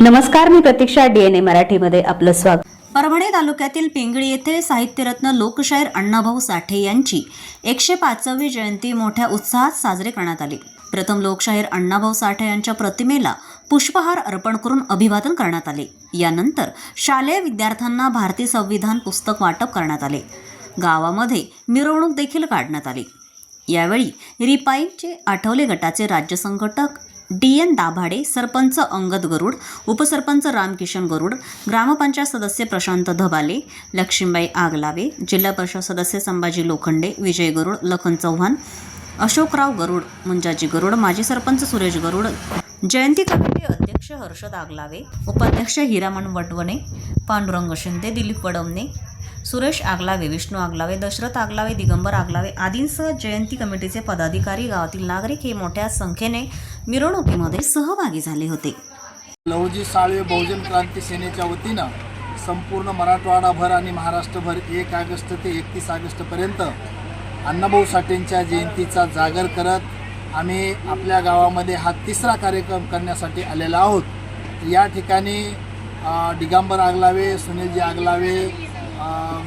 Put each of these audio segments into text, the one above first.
नमस्कार मी प्रतीक्षा डीएनए मराठीमध्ये आपलं स्वागत. परभणी तालुक्यातील पिंगळी येथे साहित्यरत्न लोकशाहीर अण्णाभाऊ साठे यांची एकशे पाचवी जयंती मोठ्या उत्साहात साजरी करण्यात आली. प्रथम लोकशाहीर अण्णाभाऊ साठे यांच्या प्रतिमेला पुष्पहार अर्पण करून अभिवादन करण्यात आले. यानंतर शालेय विद्यार्थ्यांना भारतीय संविधान पुस्तक वाटप करण्यात आले. गावामध्ये मिरवणूक देखील काढण्यात आली. यावेळी रिपाईचे आठवले गटाचे राज्य संघटक डी एन दाभाडे सरपंच अंगद गरुड उपसरपंच रामकिशन गरुड ग्रामपंचायत सदस्य प्रशांत धबाले लक्ष्मीबाई आगलावे जिल्हा परिषद सदस्य संभाजी लोखंडे विजय गरुड लखन चव्हाण अशोकराव गरुड मुंजाजी गरुड माजी सरपंच सुरेश गरुड जयंती कमिटी अध्यक्ष हर्षद आगलावे उपाध्यक्ष हिरामण वटवणे पांडुरंग शिंदे दिलीप वडवणे सुरेश आगलावे विष्णू आगलावे दशरथ आगलावे दिगंबर आगलावे आदींसह जयंती कमिटीचे पदाधिकारी गावातील नागरिक हे मोठ्या संख्येने मिरवणुकीमध्ये सहभागी झाले होते. लवजी साळवे बहुजन क्रांती सेनेच्या वतीनं संपूर्ण मराठवाडाभर आणि महाराष्ट्रभर एक ऑगस्ट ते एकतीस ऑगस्टपर्यंत अण्णाभाऊ साठेंच्या जयंतीचा जागर करत आम्ही आपल्या गावामध्ये हा तिसरा कार्यक्रम करण्यासाठी आलेला आहोत. या ठिकाणी डिगांबर दिगंबर आगलावे सुनीलजी आगलावे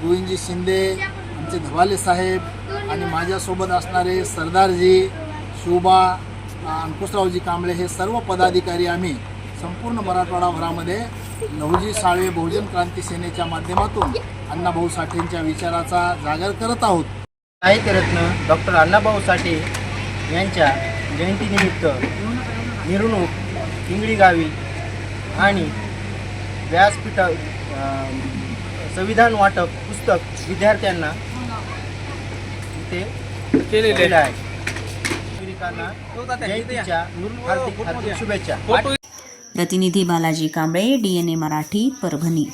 गोविंदजी शिंदे आमचे धवाले साहेब आणि माझ्यासोबत असणारे सरदारजी शिवबा अंकुशरावजी कांबळे हे सर्व पदाधिकारी आम्ही संपूर्ण मराठवाडाभरामध्ये लहुजी साळवे बहुजन क्रांती सेनेच्या माध्यमातून अण्णाभाऊ साठेंच्या विचाराचा जागर करत आहोत. साहित्यरत्न डॉक्टर अण्णाभाऊ साठे यांच्या जयंतीनिमित्त मिरवणूक इंगळी गावी आणि व्यासपीठ संविधान वाटप पुस्तक विद्यार्थ्यांना इथे केलेलं आहे. नागरिकांना हार्दिक शुभेच्छा. प्रतिनिधी Balaji Kamble D N A Marathi Parbhani.